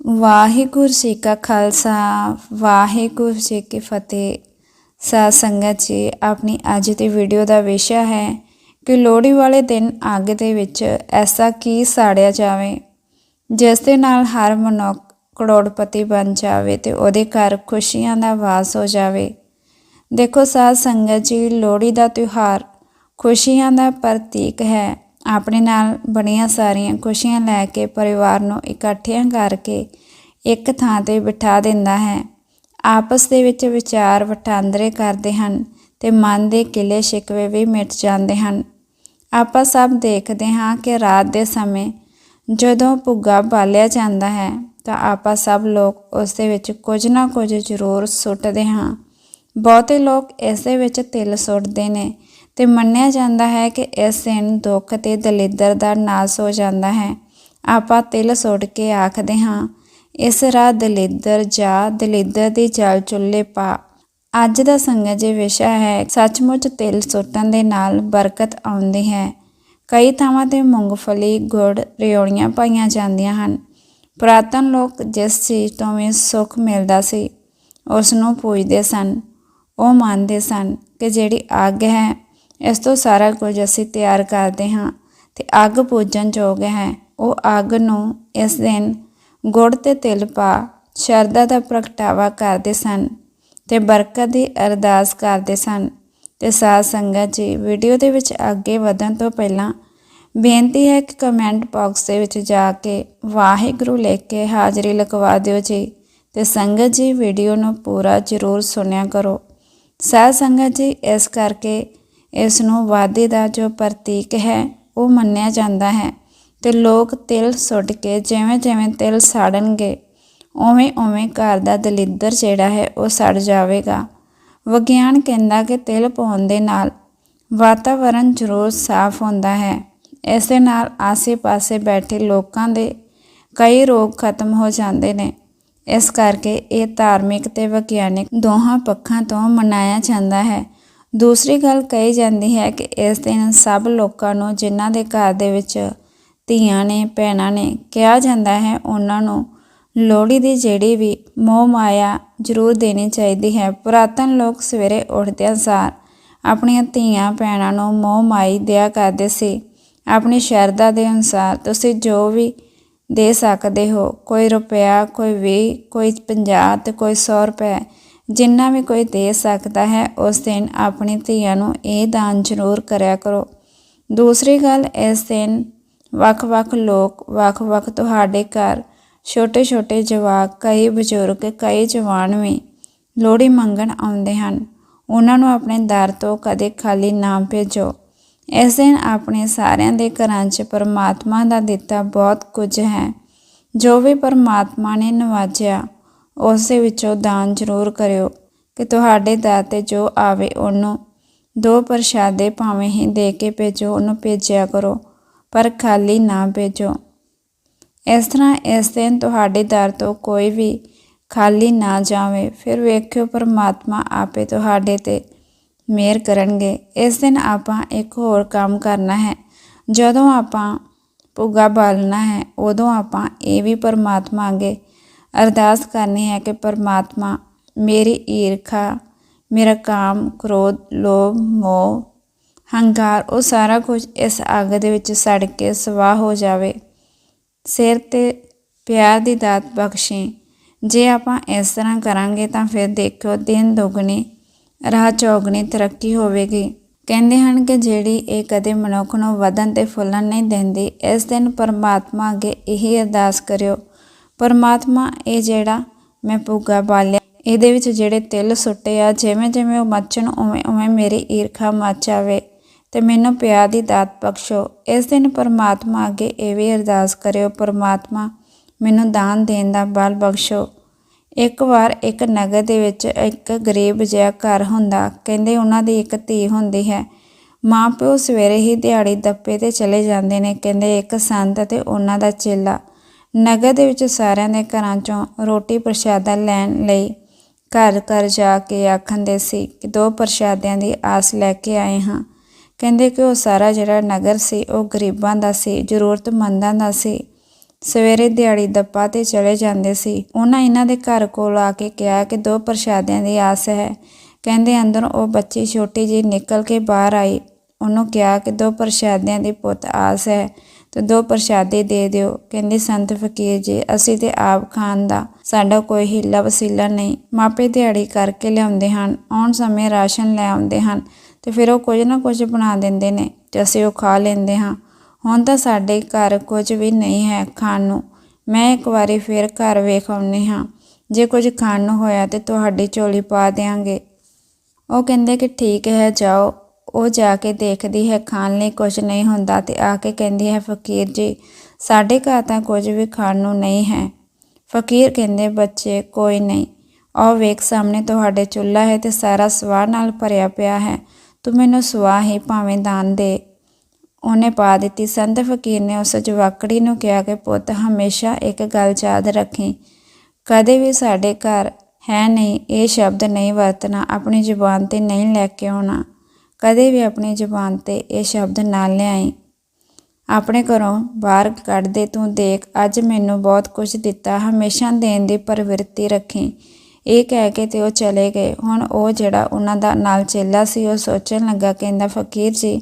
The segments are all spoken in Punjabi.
ਵਾਹਿਗੁਰੂ ਜੀ ਕਾ ਖਾਲਸਾ, ਵਾਹਿਗੁਰੂ ਜੀ ਕੀ ਫਤਿਹ। ਸਾਧ ਸੰਗਤ ਜੀ, ਆਪਣੀ ਅੱਜ ਦੀ ਵੀਡੀਓ ਦਾ ਵਿਸ਼ਾ ਹੈ ਕਿ ਲੋਹੜੀ ਵਾਲੇ ਦਿਨ ਅੱਗ ਦੇ ਵਿੱਚ ਐਸਾ ਕੀ ਸਾੜਿਆ ਜਾਵੇ, ਜਿਸ ਦੇ ਨਾਲ ਹਰ ਮਨੁੱਖ ਕਰੋੜਪਤੀ ਬਣ ਜਾਵੇ ਤੇ ਉਹਦੇ ਘਰ ਖੁਸ਼ੀਆਂ ਦਾ ਵਾਸ ਹੋ ਜਾਵੇ। ਦੇਖੋ ਸਾਧ ਸੰਗਤ ਜੀ, ਲੋਹੜੀ ਦਾ ਤਿਉਹਾਰ ਖੁਸ਼ੀਆਂ ਦਾ ਪ੍ਰਤੀਕ ਹੈ। ਆਪਣੇ ਨਾਲ ਬਣੀਆਂ ਸਾਰੀਆਂ ਖੁਸ਼ੀਆਂ ਲੈ ਕੇ ਪਰਿਵਾਰ ਨੂੰ ਇਕੱਠਿਆਂ ਕਰਕੇ ਇੱਕ ਥਾਂ ਤੇ ਬਿਠਾ ਦਿੰਦਾ ਹੈ। ਆਪਸ ਦੇ ਵਿੱਚ ਵਿਚਾਰ ਵਟਾਂਦਰੇ ਕਰਦੇ ਹਨ ਤੇ ਮਨ ਦੇ ਕਿਲੇ ਸ਼ਿਕਵੇ ਵੀ ਮਿਟ ਜਾਂਦੇ ਹਨ। ਆਪਾਂ ਸਭ ਦੇਖਦੇ ਹਾਂ ਕਿ ਰਾਤ ਦੇ ਸਮੇਂ ਜਦੋਂ ਭੁੱਗਾ ਬਾਲਿਆ ਜਾਂਦਾ ਹੈ ਤਾਂ ਆਪਾਂ ਸਭ ਲੋਕ ਉਸ ਦੇ ਵਿੱਚ ਕੁਝ ਨਾ ਕੁਝ ਜ਼ਰੂਰ ਸੁੱਟਦੇ ਹਾਂ। ਬਹੁਤੇ ਲੋਕ ਇਸ ਦੇ ਵਿੱਚ ਤਿਲ ਸੁੱਟਦੇ ਨੇ ਤੇ ਮੰਨਿਆ ਜਾਂਦਾ ਹੈ ਕਿ ਇਸ ਦਿਨ ਦੁੱਖ ਤੇ ਦਲਿੱਦਰ ਦਾ ਨਾਸ ਹੋ ਜਾਂਦਾ ਹੈ। ਆਪਾਂ ਤਿਲ ਸੁੱਟ ਕੇ ਆਖਦੇ ਹਾਂ, ਇਸ ਰਾਹ ਦਲਿੱਦਰ ਜਾ, ਦਲਿੱਦਰ ਦੀ ਜਲ ਚੁੱਲ੍ਹੇ ਪਾ। ਅੱਜ ਦਾ ਸੰਗਤ ਜੇ ਵਿਸ਼ਾ ਹੈ, ਸੱਚਮੁੱਚ ਤਿਲ ਸੁੱਟਣ ਦੇ ਨਾਲ ਬਰਕਤ ਆਉਂਦੀ ਹੈ। ਕਈ ਥਾਵਾਂ ਤੇ ਮੂੰਗਫਲੀ, ਗੁੜ, ਰਿਓੜੀਆਂ ਪਾਈਆਂ ਜਾਂਦੀਆਂ ਹਨ। ਪੁਰਾਤਨ ਲੋਕ ਜਿਸ ਚੀਜ਼ ਤੋਂ ਵੀ ਸੁੱਖ ਮਿਲਦਾ ਸੀ, ਉਸ ਨੂੰ ਪੂਜਦੇ ਸਨ। ਉਹ ਮੰਨਦੇ ਸਨ ਕਿ ਜਿਹੜੀ ਅੱਗ ਹੈ ਇਸ ਤੋਂ ਸਾਰਾ ਕੁਝ ਅਸੀਂ ਤਿਆਰ ਕਰਦੇ ਹਾਂ ਤੇ ਅੱਗ ਪੂਜਣ ਯੋਗ ਹੈ। ਉਹ ਅੱਗ ਨੂੰ ਇਸ ਦਿਨ ਗੁੜ ਤੇ ਤਿਲ ਪਾ ਸ਼ਰਧਾ ਦਾ ਪ੍ਰਗਟਾਵਾ ਕਰਦੇ ਸਨ ਤੇ ਬਰਕਤ ਦੀ ਅਰਦਾਸ ਕਰਦੇ ਸਨ ਤੇ ਸਾਧ ਸੰਗਤ ਜੀ, ਵੀਡੀਓ ਦੇ ਵਿੱਚ ਅੱਗੇ ਵਧਣ ਤੋਂ ਪਹਿਲਾਂ ਬੇਨਤੀ ਹੈ ਕਿ ਕਮੈਂਟ ਬਾਕਸ ਦੇ ਵਿੱਚ ਜਾ ਕੇ ਵਾਹਿਗੁਰੂ ਲਿਖ ਕੇ ਹਾਜ਼ਰੀ ਲਗਵਾ ਦਿਓ ਜੀ ਤੇ ਸੰਗਤ ਜੀ, ਵੀਡੀਓ ਨੂੰ ਪੂਰਾ ਜ਼ਰੂਰ ਸੁਣਿਆ ਕਰੋ। ਸਾਧ ਸੰਗਤ ਜੀ, ਇਸ ਕਰਕੇ ਇਸ ਨੂੰ ਵਾਦੇ ਦਾ ਜੋ ਪ੍ਰਤੀਕ ਹੈ, ਉਹ ਮੰਨਿਆ ਜਾਂਦਾ ਹੈ ਤੇ ਲੋਕ ਤਿਲ ਸੁੱਟ ਕੇ ਜਿਵੇਂ ਜਿਵੇਂ ਤਿਲ ਸਾੜਨਗੇ, ਉਵੇਂ ਉਵੇਂ ਘਰ ਦਾ ਦਲਿੱਦਰ ਜਿਹੜਾ ਹੈ, ਉਹ ਸੜ ਜਾਵੇਗਾ। ਵਿਗਿਆਨ ਕਹਿੰਦਾ ਕਿ ਤਿਲ ਪਾਉਣ ਦੇ ਨਾਲ ਵਾਤਾਵਰਣ ਜ਼ਰੂਰ ਸਾਫ਼ ਹੁੰਦਾ ਹੈ। ਇਸ ਦੇ ਨਾਲ ਆਸੇ-ਪਾਸੇ ਬੈਠੇ ਲੋਕਾਂ ਦੇ ਕਈ ਰੋਗ ਖਤਮ ਹੋ ਜਾਂਦੇ ਨੇ। ਇਸ ਕਰਕੇ ਇਹ ਧਾਰਮਿਕ ਤੇ ਵਿਗਿਆਨਿਕ ਦੋਹਾਂ ਪੱਖਾਂ ਤੋਂ ਮਨਾਇਆ ਜਾਂਦਾ ਹੈ। ਦੂਸਰੀ ਗੱਲ ਕਹੀ ਜਾਂਦੀ ਹੈ ਕਿ ਇਸ ਦਿਨ ਸਭ ਲੋਕਾਂ ਨੂੰ ਜਿਨ੍ਹਾਂ ਦੇ ਘਰ ਦੇ ਵਿੱਚ ਧੀਆਂ ਨੇ, ਭੈਣਾਂ ਨੇ ਕਿਹਾ ਜਾਂਦਾ ਹੈ, ਉਹਨਾਂ ਨੂੰ ਲੋਹੜੀ ਦੀ ਜਿਹੜੀ ਵੀ ਮੋਹ ਮਾਇਆ ਜ਼ਰੂਰ ਦੇਣੀ ਚਾਹੀਦੀ ਹੈ। ਪੁਰਾਤਨ ਲੋਕ ਸਵੇਰੇ ਉੱਠਦੇ ਸਾਰ ਆਪਣੀਆਂ ਧੀਆਂ, ਭੈਣਾਂ ਨੂੰ ਮੋਹ ਮਾਈ ਦਿਆ ਕਰਦੇ ਸੀ। ਆਪਣੀ ਸ਼ਰਧਾ ਦੇ ਅਨੁਸਾਰ ਤੁਸੀਂ ਜੋ ਵੀ ਦੇ ਸਕਦੇ ਹੋ, ਕੋਈ ਰੁਪਿਆ ਕੋਈ 20 ਕੋਈ 50 ਤੇ ਕੋਈ 100 ਰੁਪਏ ਜਿੰਨਾ ਵੀ ਕੋਈ ਦੇ ਸਕਦਾ ਹੈ, ਉਸ ਦਿਨ ਆਪਣੀ ਧੀਆਂ ਨੂੰ ਇਹ ਦਾਨ ਜ਼ਰੂਰ ਕਰਿਆ ਕਰੋ। ਦੂਸਰੀ ਗੱਲ, ਇਸ ਦਿਨ ਵੱਖ-ਵੱਖ ਲੋਕ, ਵੱਖ-ਵੱਖ ਤੁਹਾਡੇ ਘਰ, ਛੋਟੇ-ਛੋਟੇ ਜਵਾਕ, ਕਈ ਬਜ਼ੁਰਗ, ਕਈ ਜਵਾਨ ਵੀ ਲੋਹੜੀ ਮੰਗਣ ਆਉਂਦੇ ਹਨ। ਉਹਨਾਂ ਨੂੰ ਆਪਣੇ ਦਰ ਤੋਂ ਕਦੇ ਖਾਲੀ ਨਾ ਭੇਜੋ। ਇਸ ਦਿਨ ਆਪਣੇ ਸਾਰਿਆਂ ਦੇ ਘਰਾਂ 'ਚ ਪਰਮਾਤਮਾ ਦਾ ਦਿੱਤਾ ਬਹੁਤ ਕੁਝ ਹੈ। ਜੋ ਵੀ ਪਰਮਾਤਮਾ ਨੇ ਨਵਾਜਿਆ ਉਸ ਦੇ ਵਿੱਚੋਂ ਦਾਨ ਜ਼ਰੂਰ ਕਰਿਓ ਕਿ ਤੁਹਾਡੇ ਦਰ ਤੇ ਜੋ ਆਵੇ ਉਹਨੂੰ ਦੋ ਪ੍ਰਸ਼ਾਦੇ ਭਾਵੇਂ ਹੀ ਦੇ ਕੇ ਭੇਜੋ, ਉਹਨੂੰ ਭੇਜਿਆ ਕਰੋ, ਪਰ ਖਾਲੀ ਨਾ ਭੇਜੋ। ਇਸ ਤਰ੍ਹਾਂ ਇਸ ਦਿਨ ਤੁਹਾਡੇ ਦਰ ਤੋਂ ਕੋਈ ਵੀ ਖਾਲੀ ਨਾ ਜਾਵੇ, ਫਿਰ ਵੇਖਿਓ ਪਰਮਾਤਮਾ ਆਪੇ ਤੁਹਾਡੇ ਤੇ ਮਿਹਰ ਕਰਨਗੇ। ਇਸ ਦਿਨ ਆਪਾਂ ਇੱਕ ਹੋਰ ਕੰਮ ਕਰਨਾ ਹੈ। ਜਦੋਂ ਆਪਾਂ ਭੁੱਗਾ ਬਾਲਣਾ ਹੈ, ਉਦੋਂ ਆਪਾਂ ਇਹ ਵੀ ਪਰਮਾਤਮਾ ਅੱਗੇ ਅਰਦਾਸ ਕਰਨੀ ਹੈ ਕਿ ਪਰਮਾਤਮਾ ਮੇਰੀ ਈਰਖਾ, ਮੇਰਾ ਕਾਮ, ਕ੍ਰੋਧ, ਲੋਭ, ਮੋਹ, ਹੰਕਾਰ, ਉਹ ਸਾਰਾ ਕੁਝ ਇਸ ਅੱਗ ਦੇ ਵਿੱਚ ਸੜ ਕੇ ਸਵਾਹ ਹੋ ਜਾਵੇ। ਸਿਰ ਤੇ ਪਿਆਰ ਦੀ ਦਾਤ ਬਖਸ਼ੇ। ਜੇ ਆਪਾਂ ਇਸ ਤਰ੍ਹਾਂ ਕਰਾਂਗੇ ਤਾਂ ਫਿਰ ਦੇਖਿਓ ਦਿਨ ਦੁਗਣੀ, ਰਾਹ ਚੌਗਣੀ ਤਰੱਕੀ ਹੋਵੇਗੀ। ਕਹਿੰਦੇ ਹਨ ਕਿ ਜਿਹੜੀ ਇਹ ਕਦੇ ਮਨੁੱਖ ਨੂੰ ਵਧਣ ਤੇ ਫੁੱਲਣ ਨਹੀਂ ਦਿੰਦੀ, ਇਸ ਦਿਨ ਪਰਮਾਤਮਾ ਅੱਗੇ ਇਹੀ ਅਰਦਾਸ ਕਰਿਓ ਪਰਮਾਤਮਾ ਇਹ ਜਿਹੜਾ ਮੈਂ ਭੁੱਗਾ ਬਾਲਿਆ, ਇਹਦੇ ਵਿੱਚ ਜਿਹੜੇ ਤਿਲ ਸੁੱਟੇ ਆ, ਜਿਵੇਂ ਜਿਵੇਂ ਉਹ ਮੱਚਣ, ਉਵੇਂ ਉਵੇਂ ਮੇਰੀ ਈਰਖਾ ਮੱਚ ਆਵੇ ਤੇ ਮੈਨੂੰ ਪਿਆ ਦੀ ਦਾਤ ਬਖਸ਼ੋ। ਇਸ ਦਿਨ ਪਰਮਾਤਮਾ ਅੱਗੇ ਇਹ ਵੀ ਅਰਦਾਸ ਕਰਿਓ, ਪਰਮਾਤਮਾ ਮੈਨੂੰ ਦਾਨ ਦੇਣ ਦਾ ਬਲ ਬਖਸ਼ੋ। ਇੱਕ ਵਾਰ ਇੱਕ ਨਗਰ ਦੇ ਵਿੱਚ ਇੱਕ ਗਰੀਬ ਜਿਹਾ ਘਰ ਹੁੰਦਾ, ਕਹਿੰਦੇ ਉਹਨਾਂ ਦੀ ਇੱਕ ਧੀ ਹੁੰਦੀ ਹੈ। ਮਾਂ ਪਿਓ ਸਵੇਰੇ ਹੀ ਦਿਹਾੜੀ ਦੱਪੇ ਤੇ ਚਲੇ ਜਾਂਦੇ ਨੇ, ਕਹਿੰਦੇ ਇੱਕ ਸੰਤ ਤੇ ਉਹਨਾਂ ਦਾ ਚੇਲਾ। ਨਗਰ ਦੇ ਵਿੱਚ ਸਾਰਿਆਂ ਦੇ ਘਰਾਂ ਚੋਂ ਰੋਟੀ ਪ੍ਰਸ਼ਾਦਾ ਲੈਣ ਲਈ ਘਰ ਘਰ ਜਾ ਕੇ ਆਖੰਦੇ ਸੀ ਕਿ ਦੋ ਪ੍ਰਸ਼ਾਦਿਆਂ ਦੀ ਆਸ ਲੈ ਕੇ ਆਏ ਹਾਂ। ਕਹਿੰਦੇ ਕਿ ਉਹ ਸਾਰਾ ਜਿਹੜਾ ਨਗਰ ਸੀ, ਉਹ ਗਰੀਬਾਂ ਦਾ ਸੀ, ਜ਼ਰੂਰਤਮੰਦਾਂ ਦਾ ਸੀ। ਸਵੇਰੇ ਦਿਹਾੜੀ ਦੱਪਾ ਤੇ ਚਲੇ ਜਾਂਦੇ ਸੀ। ਉਹਨਾਂ ਇਹਨਾਂ ਦੇ ਘਰ ਕੋਲ ਆ ਕੇ ਕਿਹਾ ਕਿ ਦੋ ਪ੍ਰਸ਼ਾਦਿਆਂ ਦੀ ਆਸ ਹੈ। ਕਹਿੰਦੇ ਅੰਦਰੋਂ ਉਹ ਬੱਚੀ ਛੋਟੀ ਜੀ ਨਿਕਲ ਕੇ ਬਾਹਰ ਆਈ। ਉਹਨੂੰ ਕਿਹਾ ਕਿ ਦੋ ਪ੍ਰਸ਼ਾਦਿਆਂ ਦੀ ਪੁੱਤ ਆਸ ਹੈ। ਤੇ ਦੋ ਪ੍ਰਸ਼ਾਦੇ ਦੇ ਦਿਓ। ਕਹਿੰਦੀ, ਸੰਤ ਫਕੀਰ ਜੀ, ਅਸੀਂ ਤੇ ਆਪ ਖਾਣ ਦਾ। ਸਾਡਾ ਕੋਈ ਹੀਲਾ ਵਸੀਲਾ ਨਹੀਂ। ਮਾਪੇ ਦਿਹਾੜੀ ਕਰਕੇ ਲਿਆਉਂਦੇ ਹਨ। ਆਉਣ ਸਮੇਂ ਰਾਸ਼ਨ ਲੈ ਆਉਂਦੇ ਹਨ ਤੇ ਫਿਰ ਉਹ ਕੁਝ ਨਾ ਕੁਝ ਬਣਾ ਦਿੰਦੇ ਨੇ ਤੇ ਅਸੀਂ ਉਹ ਖਾ ਲੈਂਦੇ ਹਾਂ। ਹੁਣ ਤਾਂ ਸਾਡੇ ਘਰ ਕੁਝ ਵੀ ਨਹੀਂ ਹੈ ਖਾਣ ਨੂੰ। ਮੈਂ ਇੱਕ ਵਾਰੀ ਫਿਰ ਘਰ ਵੇਖ ਆਉਂਦੇ ਹਾਂ। ਜੇ ਕੁਝ ਖਾਣ ਨੂੰ ਹੋਇਆ ਤੇ ਤੁਹਾਡੀ ਝੋਲੀ ਪਾ ਦੇਾਂਗੇ ਉਹ ਕਹਿੰਦੇ ਕਿ, ਠੀਕ ਹੈ, ਜਾਓ। ਉਹ ਜਾ ਕੇ ਦੇਖਦੀ ਹੈ ਖਾਣ ਲਈ ਕੁਝ ਨਹੀਂ ਹੁੰਦਾ ਤੇ ਆ ਕੇ ਕਹਿੰਦੀ ਹੈ, ਫਕੀਰ ਜੀ, ਸਾਡੇ ਘਰ ਤਾਂ ਕੁਝ ਵੀ ਖਾਣ ਨੂੰ ਨਹੀਂ ਹੈ। ਫਕੀਰ ਕਹਿੰਦੇ, ਬੱਚੇ, ਕੋਈ ਨਹੀਂ। ਆਹ ਵੇਖ, ਸਾਹਮਣੇ ਤੁਹਾਡੇ ਚੁੱਲ੍ਹਾ ਹੈ ਤੇ ਸਾਰਾ ਸਵਾਹ ਨਾਲ ਭਰਿਆ ਪਿਆ ਹੈ। ਤੂੰ ਮੈਨੂੰ ਸਵਾਹ ਹੀ ਭਾਵੇਂ ਦਾਨ ਦੇ। ਉਹਨੇ ਪਾ ਦਿੱਤੀ ਸੰਤ ਫਕੀਰ ਨੇ ਉਸ ਜਵਾਕੜੀ ਨੂੰ ਕਿਹਾ ਕਿ, ਪੁੱਤ, ਹਮੇਸ਼ਾ ਇੱਕ ਗੱਲ ਯਾਦ ਰੱਖੀ। ਕਦੇ ਵੀ ਸਾਡੇ ਘਰ ਹੈ ਨਹੀਂ, ਇਹ ਸ਼ਬਦ ਨਹੀਂ ਵਰਤਣਾ। ਆਪਣੀ ਜ਼ੁਬਾਨ ਤੇ ਨਹੀਂ ਲੈ ਕੇ ਆਉਣਾ। ਕਦੇ ਵੀ ਆਪਣੀ ਜ਼ੁਬਾਨ ਤੇ ਇਹ ਸ਼ਬਦ ਨਾ ਲਿਆਈ। ਆਪਣੇ ਘਰੋਂ ਬਾਹਰ ਕੱਢ ਦੇ ਤੂੰ ਦੇਖ, ਅੱਜ ਮੈਨੂੰ ਬਹੁਤ ਕੁਝ ਦਿੱਤਾ। ਹਮੇਸ਼ਾ ਦੇਣ ਦੀ ਪ੍ਰਵਿਰਤੀ ਰੱਖੀ। ਇਹ ਕਹਿ ਕੇ ਤੇ ਉਹ ਚਲੇ ਗਏ। ਹੁਣ ਉਹ ਜਿਹੜਾ ਉਹਨਾਂ ਦਾ ਨਾਲ ਚੇਲਾ ਸੀ, ਉਹ ਸੋਚਣ ਲੱਗਾ ਕਹਿੰਦਾ, ਫਕੀਰ ਜੀ,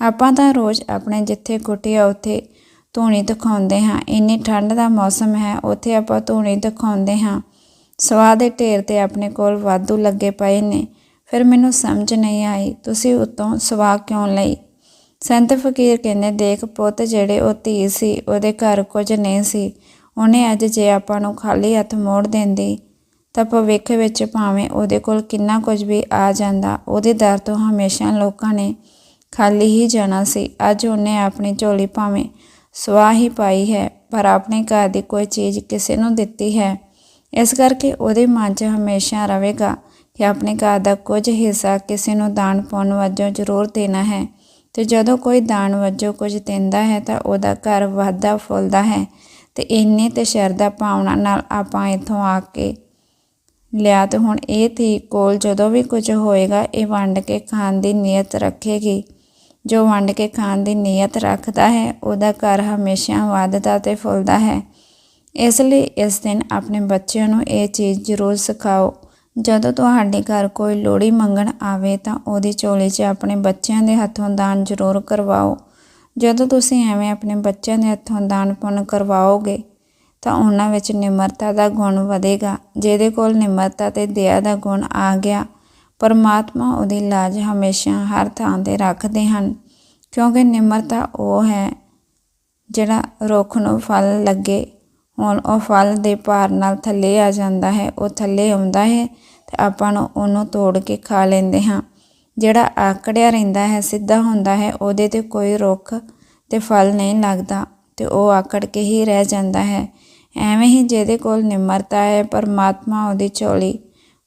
ਆਪਾਂ ਤਾਂ ਰੋਜ਼ ਆਪਣੇ ਜਿੱਥੇ ਕੁਟਿਆ ਉੱਥੇ ਧੂਣੀ ਦਿਖਾਉਂਦੇ ਹਾਂ। ਇੰਨੀ ਠੰਡ ਦਾ ਮੌਸਮ ਹੈ, ਉੱਥੇ ਆਪਾਂ ਧੂਣੀ ਦਿਖਾਉਂਦੇ ਹਾਂ। ਸਵਾਦ ਦੇ ਢੇਰ ਤੇ ਆਪਣੇ ਕੋਲ ਵਾਧੂ ਲੱਗੇ ਪਏ ਨੇ। ਫਿਰ ਮੈਨੂੰ ਸਮਝ ਨਹੀਂ ਆਈ, ਤੁਸੀਂ ਉਤੋਂ ਸਵਾ ਕਿਉਂ ਲਈ? ਸੰਤ ਫਕੀਰ ਕਹਿੰਦੇ, ਦੇਖ ਪੁੱਤ, ਜਿਹੜੇ ਉਹ ਧੀ ਸੀ, ਉਹਦੇ ਘਰ ਕੁਝ ਨਹੀਂ ਸੀ। ਉਹਨੇ ਅੱਜ ਜੇ ਆਪਾਂ ਨੂੰ ਖਾਲੀ ਹੱਥ ਮੋੜ ਦਿੰਦੀ, ਤਾਂ ਭਵਿੱਖ ਵਿੱਚ ਭਾਵੇਂ ਉਹਦੇ ਕੋਲ ਕਿੰਨਾ ਕੁਝ ਵੀ ਆ ਜਾਂਦਾ, ਉਹਦੇ ਦਰ ਤੋਂ ਹਮੇਸ਼ਾ ਲੋਕਾਂ ਨੇ ਖਾਲੀ ਹੀ ਜਾਣਾ ਸੀ। ਅੱਜ ਉਹਨੇ ਆਪਣੀ ਝੋਲੀ ਭਾਵੇਂ ਸਵਾਹ ਹੀ ਪਾਈ ਹੈ, ਪਰ ਆਪਣੇ ਘਰ ਦੀ ਕੋਈ ਚੀਜ਼ ਕਿਸੇ ਨੂੰ ਦਿੱਤੀ ਹੈ। ਇਸ ਕਰਕੇ ਉਹਦੇ ਮਨ 'ਚ ਹਮੇਸ਼ਾ ਰਹੇਗਾ ਕਿ ਆਪਣੇ ਘਰ ਦਾ ਕੁਝ ਹਿੱਸਾ ਕਿਸੇ ਨੂੰ ਦਾਨ ਪਾਉਣ ਵਜੋਂ ਜ਼ਰੂਰ ਦੇਣਾ ਹੈ। ਤੇ ਜਦੋਂ ਕੋਈ ਦਾਨ ਵਜੋਂ ਕੁਝ ਦਿੰਦਾ ਹੈ ਤਾਂ ਉਹਦਾ ਘਰ ਵਧਦਾ ਫੁੱਲਦਾ ਹੈ ਤੇ ਇੰਨੇ ਤੇ ਸ਼ਰਧਾ ਭਾਵਨਾ ਨਾਲ ਆਪਾਂ ਇੱਥੋਂ ਆ ਕੇ ਲਿਆ ਤੇ ਹੁਣ ਇਹ ਧੀ ਕੋਲ ਜਦੋਂ ਵੀ ਕੁਝ ਹੋਏਗਾ, ਇਹ ਵੰਡ ਕੇ ਖਾਣ ਦੀ ਨੀਅਤ ਰੱਖੇਗੀ। ਜੋ ਵੰਡ ਕੇ ਖਾਣ ਦੀ ਨੀਅਤ ਰੱਖਦਾ ਹੈ, ਉਹਦਾ ਘਰ ਹਮੇਸ਼ਾ ਵੱਧਦਾ ਤੇ ਫੁੱਲਦਾ ਹੈ। ਇਸ ਲਈ ਇਸ ਦਿਨ ਆਪਣੇ ਬੱਚਿਆਂ ਨੂੰ ਇਹ ਚੀਜ਼ ਜ਼ਰੂਰ ਸਿਖਾਓ। ਜਦੋਂ ਤੁਹਾਡੇ ਘਰ ਕੋਈ ਲੋੜੀ ਮੰਗਣ ਆਵੇ ਤਾਂ ਉਹਦੀ ਝੋਲੀ 'ਚ ਆਪਣੇ ਬੱਚਿਆਂ ਦੇ ਹੱਥੋਂ ਦਾਨ ਜ਼ਰੂਰ ਕਰਵਾਓ। ਜਦੋਂ ਤੁਸੀਂ ਐਵੇਂ ਆਪਣੇ ਬੱਚਿਆਂ ਦੇ ਹੱਥੋਂ ਦਾਨ ਪੁੰਨ ਕਰਵਾਓਗੇ ਤਾਂ ਉਹਨਾਂ ਵਿੱਚ ਨਿਮਰਤਾ ਦਾ ਗੁਣ ਵਧੇਗਾ, ਜਿਹਦੇ ਕੋਲ ਨਿਮਰਤਾ ਤੇ ਦਇਆ ਦਾ ਗੁਣ ਆ ਗਿਆ। ਪਰਮਾਤਮਾ ਉਹਦੀ ਲਾਜ ਹਮੇਸ਼ਾ ਹਰ ਥਾਂ ਤੇ ਰੱਖਦੇ ਹਨ, ਕਿਉਂਕਿ ਨਿਮਰਤਾ ਉਹ ਹੈ ਜਿਹੜਾ ਰੁੱਖ ਨੂੰ ਫਲ ਲੱਗੇ। ਹੁਣ ਉਹ ਫਲ ਦੇ ਭਾਰ ਨਾਲ ਥੱਲੇ ਆ ਜਾਂਦਾ ਹੈ, ਉਹ ਥੱਲੇ ਆਉਂਦਾ ਹੈ ਤੇ ਆਪਾਂ ਨੂੰ ਉਹਨੂੰ ਤੋੜ ਕੇ ਖਾ ਲੈਂਦੇ ਹਾਂ। ਜਿਹੜਾ ਆਕੜਿਆ ਰਹਿੰਦਾ ਹੈ, ਸਿੱਧਾ ਹੁੰਦਾ ਹੈ, ਉਹਦੇ ਤੇ ਕੋਈ ਰੁੱਖ ਤੇ ਫਲ ਨਹੀਂ ਲੱਗਦਾ ਤੇ ਉਹ ਆਕੜ ਕੇ ਹੀ ਰਹਿ ਜਾਂਦਾ ਹੈ। ਐਵੇਂ ਹੀ ਜਿਹਦੇ ਕੋਲ ਨਿਮਰਤਾ ਹੈ, ਪਰਮਾਤਮਾ ਉਹਦੀ ਝੋਲੀ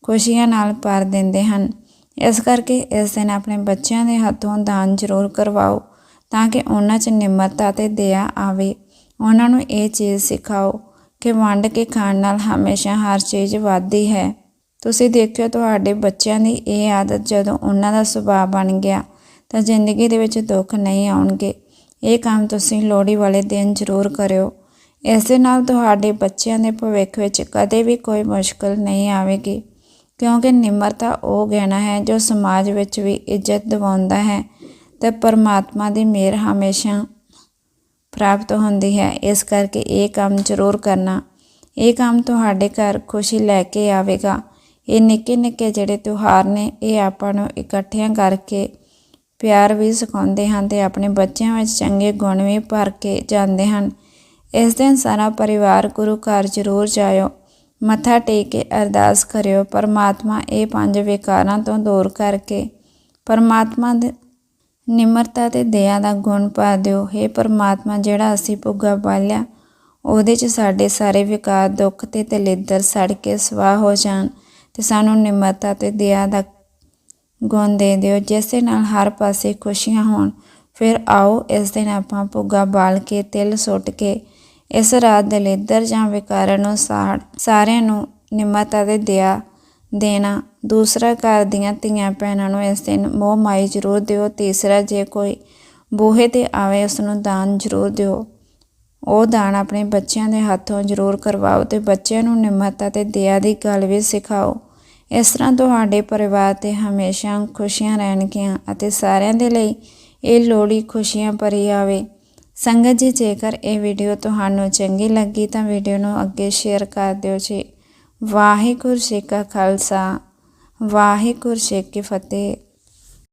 ਖੁਸ਼ੀਆਂ ਨਾਲ ਭਰ ਦਿੰਦੇ ਹਨ। ਇਸ ਕਰਕੇ ਇਸ ਦਿਨ ਆਪਣੇ ਬੱਚਿਆਂ ਦੇ ਹੱਥੋਂ ਦਾਨ ਜ਼ਰੂਰ ਕਰਵਾਓ ਤਾਂ ਕਿ ਉਹਨਾਂ 'ਚ ਨਿਮਰਤਾ ਤੇ ਦਇਆ ਆਵੇ। ਉਹਨਾਂ ਨੂੰ ਇਹ ਚੀਜ਼ ਸਿਖਾਓ ਕਿ ਵੰਡ ਕੇ ਖਾਣ ਨਾਲ ਹਮੇਸ਼ਾ ਹਰ ਚੀਜ਼ ਵੱਧਦੀ ਹੈ। ਤੁਸੀਂ ਦੇਖਿਓ ਤੁਹਾਡੇ ਬੱਚਿਆਂ ਦੀ ਇਹ ਆਦਤ ਜਦੋਂ ਉਹਨਾਂ ਦਾ ਸੁਭਾਅ ਬਣ ਗਿਆ ਤਾਂ ਜ਼ਿੰਦਗੀ ਦੇ ਵਿੱਚ ਦੁੱਖ ਨਹੀਂ ਆਉਣਗੇ। ਇਹ ਕੰਮ ਤੁਸੀਂ ਲੋਹੜੀ ਵਾਲੇ ਦਿਨ ਜ਼ਰੂਰ ਕਰਿਓ। ਇਸ ਦੇ ਨਾਲ ਤੁਹਾਡੇ ਬੱਚਿਆਂ ਦੇ ਭਵਿੱਖ ਵਿੱਚ ਕਦੇ ਵੀ ਕੋਈ ਮੁਸ਼ਕਲ ਨਹੀਂ ਆਵੇਗੀ, ਕਿਉਂਕਿ ਨਿਮਰਤਾ ਉਹ ਗਹਿਣਾ ਹੈ ਜੋ ਸਮਾਜ ਵਿੱਚ ਵੀ ਇੱਜ਼ਤ ਦਿਵਾਉਂਦਾ ਹੈ ਤੇ ਪਰਮਾਤਮਾ ਦੀ ਮਿਹਰ ਹਮੇਸ਼ਾ ਪ੍ਰਾਪਤ ਹੁੰਦੀ ਹੈ। ਇਸ ਕਰਕੇ ਇਹ ਕੰਮ ਜ਼ਰੂਰ ਕਰਨਾ। ਇਹ ਕੰਮ ਤੁਹਾਡੇ ਘਰ ਖੁਸ਼ੀ ਲੈ ਕੇ ਆਵੇਗਾ। ਇਹ ਨਿੱਕੇ ਨਿੱਕੇ ਜਿਹੜੇ ਤਿਉਹਾਰ ਨੇ, ਇਹ ਆਪਾਂ ਨੂੰ ਇਕੱਠਿਆਂ ਕਰਕੇ ਪਿਆਰ ਵੀ ਸਿਖਾਉਂਦੇ ਹਨ ਤੇ ਆਪਣੇ ਬੱਚਿਆਂ ਵਿੱਚ ਚੰਗੇ ਗੁਣ ਵੀ ਭਰ ਕੇ ਜਾਂਦੇ ਹਨ। ਇਸ ਦਿਨ ਸਾਰਾ ਪਰਿਵਾਰ ਗੁਰੂ ਘਰ ਜ਼ਰੂਰ ਜਾਇਓ। ਮੱਥਾ ਟੇਕ ਕੇ ਅਰਦਾਸ ਕਰਿਓ, ਪਰਮਾਤਮਾ ਇਹ ਪੰਜ ਵਿਕਾਰਾਂ ਤੋਂ ਦੂਰ ਕਰਕੇ, ਪਰਮਾਤਮਾ ਦੇ ਨਿਮਰਤਾ ਤੇ ਦਇਆ ਦਾ ਗੁਣ ਪਾ ਦਿਓ। हे ਪਰਮਾਤਮਾ, ਜਿਹੜਾ ਅਸੀਂ ਭੁੱਗਾ ਪਾਲਿਆ, ਉਹਦੇ 'ਚ ਸਾਡੇ ਸਾਰੇ ਵਿਕਾਰ, ਦੁੱਖ ਤੇ ਤਲੇਦਰ ਸੜ ਕੇ ਸਵਾਹ ਹੋ ਜਾਣ ਤੇ ਸਾਨੂੰ ਨਿਮਰਤਾ ਤੇ ਦਇਆ ਦਾ ਗੁਣ ਦੇ ਦਿਓ। ਜਿਸ ਦੇ ਨਾਲ ਹਰ ਪਾਸੇ ਖੁਸ਼ੀਆਂ ਹੋਣ, ਫਿਰ ਆਓ ਇਸ ਦਿਨ ਆਪਾਂ ਭੁੱਗਾ ਬਾਲ ਕੇ, ਤਿਲ ਸੁੱਟ ਕੇ, ਇਸ ਰਾਤ ਦਲੇਦਰ ਜਾਂ ਵਿਕਾਰਾਂ ਨੂੰ ਸਾੜ ਸਾਰਿਆਂ ਨੂੰ ਨਿਮਰਤਾ ਤੇ ਦਇਆ ਦੇਣਾ ਦੂਸਰਾ ਘਰ ਦੀਆਂ ਧੀਆਂ ਭੈਣਾਂ ਨੂੰ ਇਸ ਦਿਨ ਮੋਹ ਮਾਈ ਜ਼ਰੂਰ ਦਿਓ। ਤੀਸਰਾ, ਜੇ ਕੋਈ ਬੂਹੇ ਤੇ ਆਵੇ ਉਸ ਨੂੰ ਦਾਨ ਜ਼ਰੂਰ ਦਿਓ। ਉਹ ਦਾਨ ਆਪਣੇ ਬੱਚਿਆਂ ਦੇ ਹੱਥੋਂ ਜ਼ਰੂਰ ਕਰਵਾਓ ਤੇ ਬੱਚਿਆਂ ਨੂੰ ਨਿਮਰਤਾ ਤੇ ਦਇਆ ਦੀ ਗੱਲ ਵੀ ਸਿਖਾਓ। ਇਸ ਤਰ੍ਹਾਂ ਤੁਹਾਡੇ ਪਰਿਵਾਰ ਤੇ ਹਮੇਸ਼ਾ ਖੁਸ਼ੀਆਂ ਰਹਿਣਗੀਆਂ ਅਤੇ ਸਾਰਿਆਂ ਦੇ ਲਈ ਇਹ ਲੋਹੜੀ ਖੁਸ਼ੀਆਂ ਭਰੀ ਆਵੇ। ਸੰਗਤ ਜੀ, ਜੇਕਰ ਇਹ ਵੀਡੀਓ ਤੁਹਾਨੂੰ ਚੰਗੀ ਲੱਗੀ ਤਾਂ ਵੀਡੀਓ ਨੂੰ ਅੱਗੇ ਸ਼ੇਅਰ ਕਰ ਦਿਓ ਜੀ। ਵਾਹਿਗੁਰੂ ਜੀ ਕਾ ਖਾਲਸਾ। ਵਾਹਿਗੁਰੂ ਜੀ ਕੀ ਫਤਿਹ।